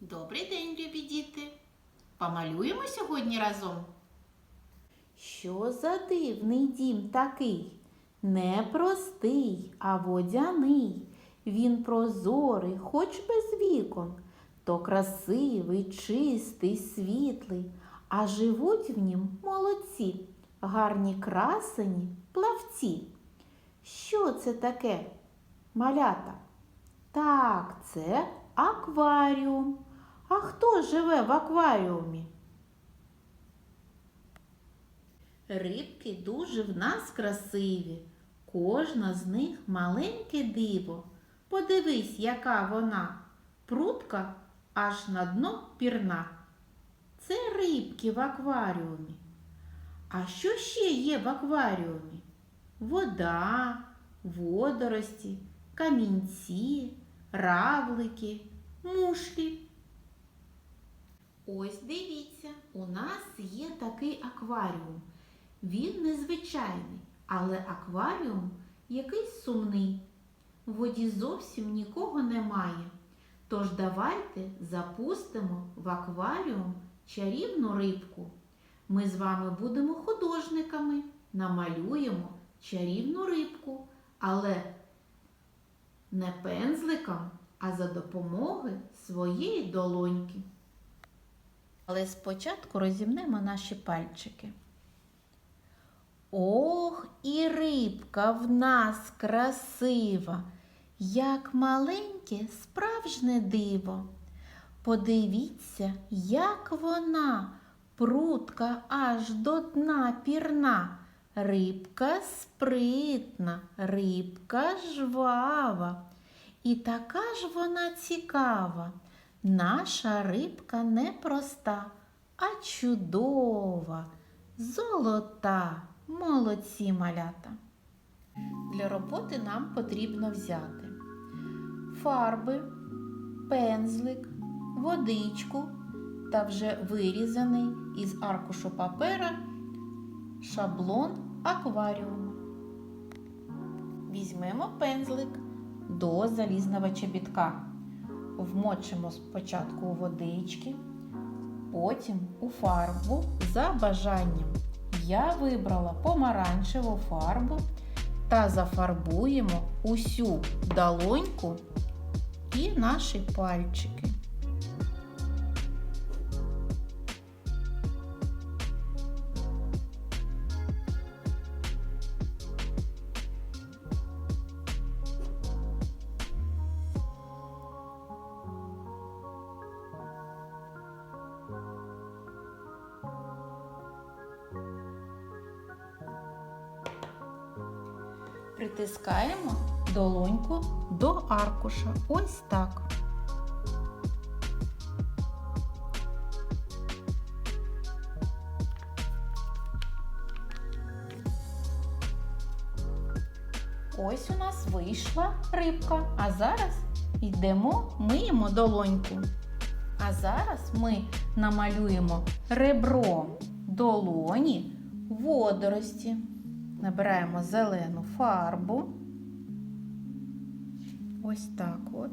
Добрий день, любі діти! Помалюємо сьогодні разом. Що за дивний дім такий? Не простий, а водяний. Він прозорий, хоч без вікон, то красивий, чистий, світлий, а живуть в нім молодці, гарні красені плавці. Що це таке? Малята? Так, це акваріум. А хто живе в акваріумі? Рибки дуже в нас красиві, кожна з них маленьке диво. Подивись, яка вона, прутка аж на дно пірна. Це рибки в акваріумі. А що ще є в акваріумі? Вода, водорості, камінці, равлики, мушлі. Ось дивіться, у нас є такий акваріум. Він незвичайний, але акваріум якийсь сумний. В воді зовсім нікого немає. Тож давайте запустимо в акваріум чарівну рибку. Ми з вами будемо художниками, намалюємо чарівну рибку, але не пензликом, а за допомогою своєї долоньки. Але спочатку розімнемо наші пальчики. Ох, і рибка в нас красива, як маленьке справжнє диво. Подивіться, як вона, прутка аж до дна пірна, рибка спритна, рибка жвава. І така ж вона цікава. Наша рибка не проста, а чудова, золота. Молодці малята. Для роботи нам потрібно взяти фарби, пензлик, водичку та вже вирізаний із аркушу папера шаблон акваріуму. Візьмемо пензлик до залізного чобітка. Вмочимо спочатку у водички, потім у фарбу за бажанням. Я вибрала помаранчеву фарбу та зафарбуємо усю долоньку і наші пальчики. Притискаємо долоньку до аркуша. Ось так. Ось у нас вийшла рибка. А зараз йдемо, миємо долоньку. А зараз ми намалюємо ребро долоні водорості. Набираємо зелену фарбу. Ось так от.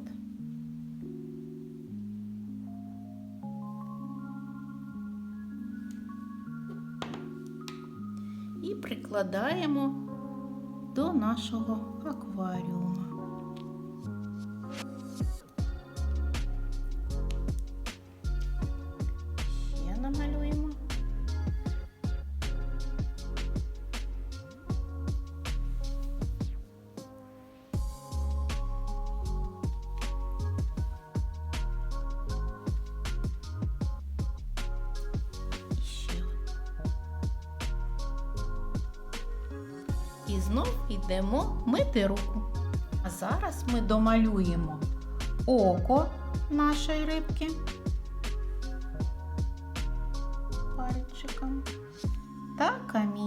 І прикладаємо до нашого акваріума. І знов йдемо мити руку. А зараз ми домалюємо око нашої рибки пальчиком та камінчики.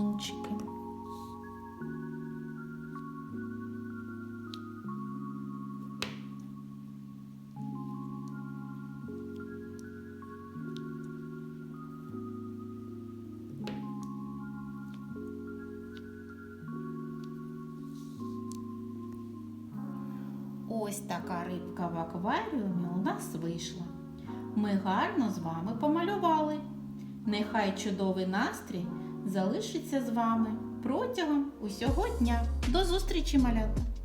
Ось така рибка в акваріумі у нас вийшла. Ми гарно з вами помалювали. Нехай чудовий настрій залишиться з вами протягом усього дня. До зустрічі, малята!